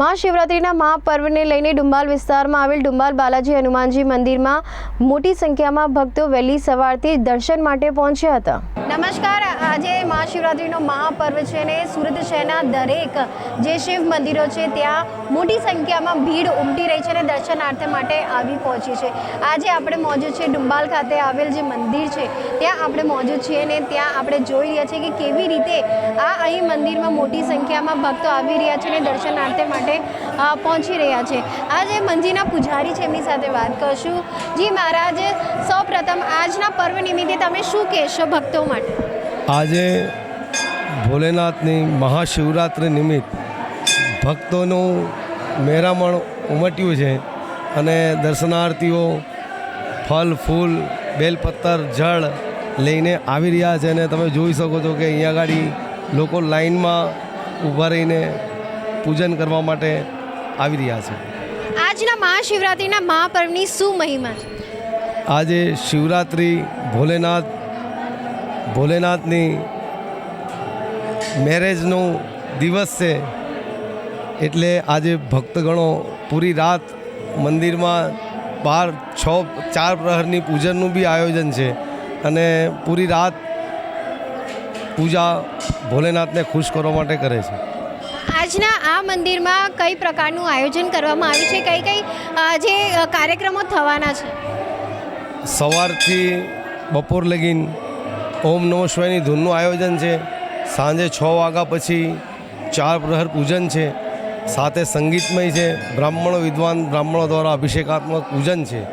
મહાશિવરાત્રિના મહાપર્વને લઈને ડુંબાલ વિસ્તારમાં આવેલ ડુંબાલ બાલાજી હનુમાનજી મંદિરમાં મોટી સંખ્યામાં ભક્તો વહેલી સવારથી દર્શન માટે પહોંચ્યા હતા. નમસ્કાર. આજે મહાશિવરાત્રિનો મહાપર્વ છે અને સુરત શહેરના દરેક જે શિવ મંદિરો છે, ત્યાં મોટી સંખ્યામાં ભીડ ઉમટી રહી છે અને દર્શનાર્થે માટે આવી પહોંચી છે. આજે આપણે મોજૂદ છે ડુંબાલ ખાતે આવેલ જે મંદિર છે, ત્યાં આપણે મોજૂદ છીએ અને ત્યાં આપણે જોઈ રહ્યા છીએ કે કેવી રીતે આ અહીં મંદિરમાં મોટી સંખ્યામાં ભક્તો આવી રહ્યા છે અને દર્શનાર્થે માટે પહોંચી રહ્યા છે. આ જે મંદિરના પૂજારી છે, એમની સાથે વાત કરશું. જી મહારાજ, સૌપ્રથમ આજના પર્વ નિમિત્તે તમે શું કહેશો ભક્તો માટે? આજે ભોલેનાથની મહાશિવરાત્રિ નિમિત્ત ભક્તોનું મેરામણ ઉમટ્યું છે અને દર્શનાર્થીઓ ફલ ફૂલ બેલપત્તર જળ લઈને આવી રહ્યા છે અને તમે જોઈ શકો છો કે અહીંયા આગળ લોકો લાઈનમાં ઊભા રહીને પૂજન કરવા માટે આવી રહ્યા છે. આજના મહાશિવરાત્રિના મહાપર્વની શું મહિમા છે? આજે શિવરાત્રિ ભોલેનાથ ભોલેનાથની મેરેજનો દિવસ છે. એટલે આજે ભક્તગણો પૂરી રાત મંદિરમાં બાર છ ચાર પ્રહરની પૂજનનું બી આયોજન છે. અને પૂરી રાત પૂજા ભોલેનાથને ખુશ કરવા માટે કરે છે. આજના આ મંદિરમાં કઈ પ્રકારનું આયોજન કરવામાં આવ્યું છે? કઈ કઈ જે કાર્યક્રમો થવાના છે? સવારથી બપોર લગીન ઓમ નમઃ શિવાયની ધૂનનું આયોજન છે. સાંજે છ વાગ્યા પછી ચાર પ્રહર પૂજન છે. સાથે સંગીતમય છે. બ્રાહ્મણો વિદ્વાન બ્રાહ્મણો દ્વારા અભિષેકાત્મક પૂજન છે.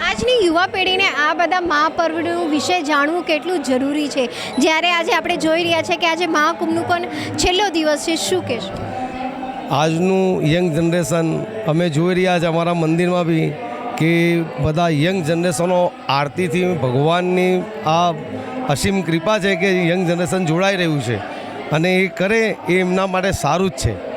આજની યુવા પેઢીને આ બધા મહાપર્વનું વિશે જાણવું કેટલું જરૂરી છે? જ્યારે આજે આપણે જોઈ રહ્યા છે કે આજે મહાકુંભનું પણ છેલ્લો દિવસ છે. શું કહેશો? આજનું યંગ જનરેશન અમે જોઈ રહ્યા છે અમારા મંદિરમાં બી કે બધા યંગ જનરેશનો આરતીથી ભગવાનની આ અસીમ કૃપા છે કે યંગ જનરેશન જોડાઈ રહ્યું છે અને એ કરે એ એમના માટે સારું જ છે.